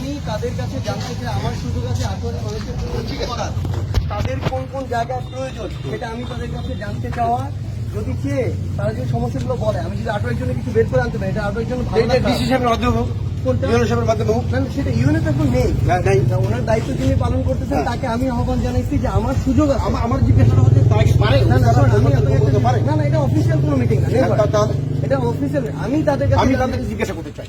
আমি তাদের কাছে জানতে চাই আমার সুযোগ আছে আঠারো মানুষের করার তাদের কোন কোন জায়গায় প্রয়োজন সেটা আমি তাদের কাছে জানতে চাওয়া। যদি চেয়ে তারা সমস্যাগুলো বলে আমি যদি আঠারোর জন্য কিছু বের করে আনতে পারি এটা আঠারোর জন্য সেটা ইউনিট এখন নেই। ওনার দায়িত্ব যিনি পালন করতেছেন হ্যাঁ। তাকে আমি আহ্বান জানাইছি যে আমার সুযোগ আমার হচ্ছে না না এটা অফিসিয়াল কোনো মিটিং না এটা অফিসিয়াল আমি তাদের কাছে জিজ্ঞাসা করতে চাই।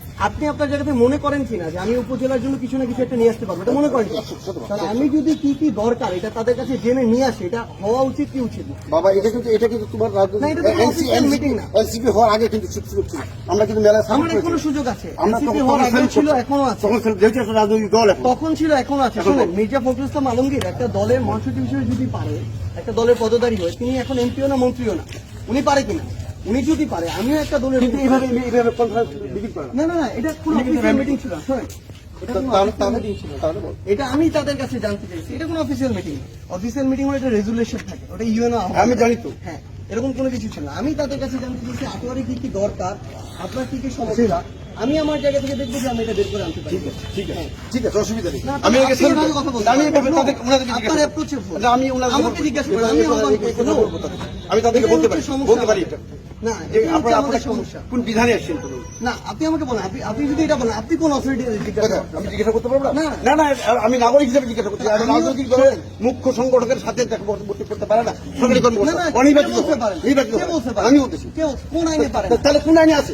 আপনি আপনার জায়গাতে মনে করেন কিনা যে আমি উপজেলার জন্য কিছু না কিছু একটা নিয়ে আসতে পারব? এটা মনে করেন তাহলে আমি যদি কি কি দরকার এটা তাদের কাছে জেনে নিয়ে আসি এটা হওয়া উচিত কি উচিত বাবা এটা কিন্তু এটা কিন্তু তোমার না। এনসিপি হওয়ার আগে কিন্তু চুপ চুপ আমরা কিন্তু সামিল আমার এখনও সুযোগ আছে। NCP হওয়ার সামিল ছিল এখনও আছে। তখন ছিল- যেহেতু একটা রাজনৈতিক দল তখন ছিল এখনও আছে। শুনুন। মির্জা ফখরুল ইসলাম আলমগীর একটা দলের মহাসচিব হিসেবে যদি পারে একটা দলের পদধারী হয়ে তিনি এখন এমপিও না মন্ত্রীও না। উনি পারে কিনা? উনি যদি পারে আমিও একটা দলের কিন্তু এইভাবে এইভাবে কনফারেন্স মিটিং করে। না। না না এটা কোনো উনি অফিসিয়াল মিটিং ছিল। এটা আমি তাদের কাছে জানতে চাইছি এটা কোনো অফিসিয়াল মিটিং অফিসিয়াল মিটিং হলে এটা রেজুলেশন থাকে ওটা ইউএনও আমি জানি তো। হ্যাঁ এরকম কোনো কিছু ছিল না। আমি তাদের কাছে জানতে চাইছি কি কি দরকার আপনার কি কি সমস্যা? আমি আমার জায়গা থেকে দেখব যে আমি এটা বের করে আনতে পারি। ঠিক আছে ঠিক আছে। ঠিক আছে অসুবিধা নেই। আমি করব। কথা বলছেন। আমি এভাবে তাদের ওনাদেরকে আপনার ভুল। আমি ওনাদের আমাকে জিজ্ঞাসা করবেন, আমি আমি তাদেরকে বলতে পারি বলতে পারি এটা। না যে এটাই হচ্ছে আপনারা আমাদের আপনারা সমস্যা। কোন বিধানে আসছেন তুমি না আপনি আমাকে বলেন। আপনি আপনি যদি এটা বলেন আপনি কোন অথরিটি জিজ্ঞাসা আমি জিজ্ঞাসা করতে পারব না? না। না আমি নাগরিক হিসেবে জিজ্ঞাসা করছি। আমি রাজনৈতিক দলের মুখ্য সংগঠকের সাথে করতে পারে না। সরকারি কর্মকর্তা। অনির্বাচিত? নির্বাচিত? আমি বলতেছি কোন আইনে পারে তাহলে কোন আইনে আছে?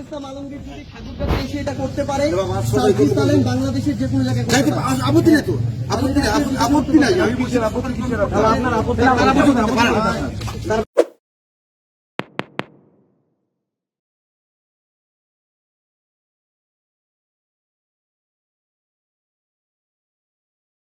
ইসলাম আলমগীর যদি ঠাকুরগাঁতে এসে এটা করতে পারে আলম বাংলাদেশের যে কোনো জায়গায় আপত্তি নাই তো আপত্তি নাই আপত্তি- আপত্তি নাই আমি বলছি আপত্তি কিসের আপত্তি? আপনার আপত্তি-